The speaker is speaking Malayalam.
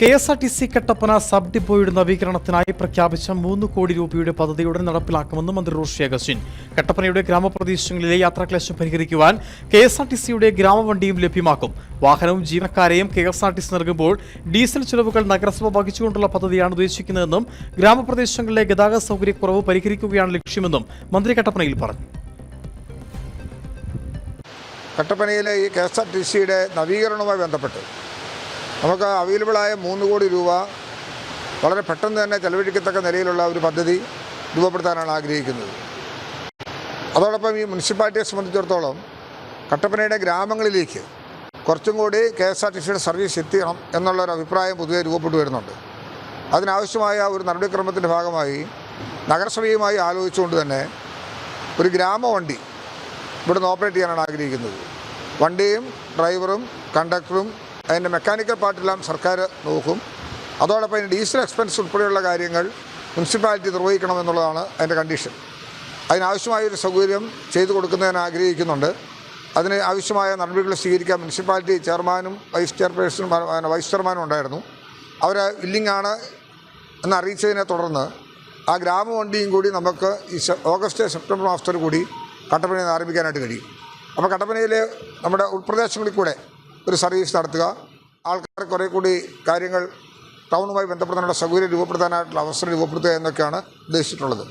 K S R T C Kattappana sub ഡിപ്പോയുടെ നവീകരണത്തിനായി പ്രഖ്യാപിച്ച മൂന്ന് കോടി രൂപയുടെ പദ്ധതി ഉടൻ നടപ്പിലാക്കുമെന്ന് മന്ത്രി റോഷി അഗസ്റ്റിൻ. കട്ടപ്പനയുടെ ഗ്രാമപ്രദേശങ്ങളിലെ യാത്രാക്ലേശം പരിഹരിക്കുവാൻ കെ എസ് ആർ ടി സിയുടെ ഗ്രാമവണ്ടിയും ലഭ്യമാക്കും. വാഹനവും ജീവനക്കാരെയും K S R T C നൽകുമ്പോൾ ഡീസൽ ചെലവുകൾ നഗരസഭ വഹിച്ചുകൊണ്ടുള്ള പദ്ധതിയാണ് ഉദ്ദേശിക്കുന്നതെന്നും ഗ്രാമപ്രദേശങ്ങളിലെ ഗതാഗത സൗകര്യക്കുറവ് പരിഹരിക്കുകയാണ് ലക്ഷ്യമെന്നും മന്ത്രി കട്ടപ്പനയിൽ പറഞ്ഞു. കട്ടപ്പനയിലെ ഈ കെ എസ് ആർ ടി സിയുടെ നവീകരണവുമായി ബന്ധപ്പെട്ട് നമുക്ക് അവൈലബിളായ മൂന്ന് കോടി രൂപ വളരെ പെട്ടെന്ന് തന്നെ ചെലവഴിക്കത്തക്ക നിലയിലുള്ള ഒരു പദ്ധതി രൂപപ്പെടുത്താനാണ് ആഗ്രഹിക്കുന്നത്. അതോടൊപ്പം ഈ മുനിസിപ്പാലിറ്റിയെ സംബന്ധിച്ചിടത്തോളം കട്ടപ്പനയുടെ ഗ്രാമങ്ങളിലേക്ക് കുറച്ചും കൂടി കെ എസ് ആർ ടി സിയുടെ സർവീസ് എത്തിക്കണം എന്നുള്ളൊരു അഭിപ്രായം പൊതുവെ രൂപപ്പെട്ടു വരുന്നുണ്ട്. അതിനാവശ്യമായ ഒരു നടപടിക്രമത്തിന്റെ ഭാഗമായി നഗരസഭയുമായി ആലോചിച്ചുകൊണ്ട് തന്നെ ഒരു ഗ്രാമവണ്ടി ഇവിടുന്ന് ഓപ്പറേറ്റ് ചെയ്യാനാണ് ആഗ്രഹിക്കുന്നത്. വണ്ടിയും ഡ്രൈവറും കണ്ടക്ടറും അതിന്റെ മെക്കാനിക്കൽ പാർട്ടെല്ലാം സർക്കാർ നോക്കും. അതോടൊപ്പം അതിന് ഡീസൽ എക്സ്പെൻസ് ഉൾപ്പെടെയുള്ള കാര്യങ്ങൾ മുനിസിപ്പാലിറ്റി നിർവഹിക്കണം എന്നുള്ളതാണ് അതിന്റെ കണ്ടീഷൻ. അതിനാവശ്യമായ ഒരു സൗകര്യം ചെയ്തു കൊടുക്കുന്നതിന് ആഗ്രഹിക്കുന്നുണ്ട്. അതിന് ആവശ്യമായ നടപടികൾ സ്വീകരിക്കാൻ മുനിസിപ്പാലിറ്റി ചെയർമാനും വൈസ് ചെയർപേഴ്സണും വൈസ് ചെയർമാനും ഉണ്ടായിരുന്നു. അവർ ഇല്ലിങ്ങാണ് എന്ന് അറിയിച്ചതിനെ തുടർന്ന് ആ ഗ്രാമവണ്ടിയും കൂടി നമുക്ക് ഈ ഓഗസ്റ്റ് സെപ്റ്റംബർ മാസത്തോടു കൂടി കട്ടപ്പനയിൽ നിന്ന് ആരംഭിക്കാനായിട്ട് കഴിയും. അപ്പോൾ കട്ടപ്പനയിലെ നമ്മുടെ ഉൾപ്രദേശങ്ങളിൽ കൂടെ ഒരു സർവീസ് നടത്തുക. ആൾക്കാർ കുറേ കൂടി കാര്യങ്ങൾ ടൗണുമായി ബന്ധപ്പെടുന്നതിനുള്ള സൗകര്യം രൂപപ്പെടുത്താനായിട്ടുള്ള അവസരം രൂപപ്പെടുത്തുക എന്നൊക്കെയാണ് ഉദ്ദേശിച്ചിട്ടുള്ളത്.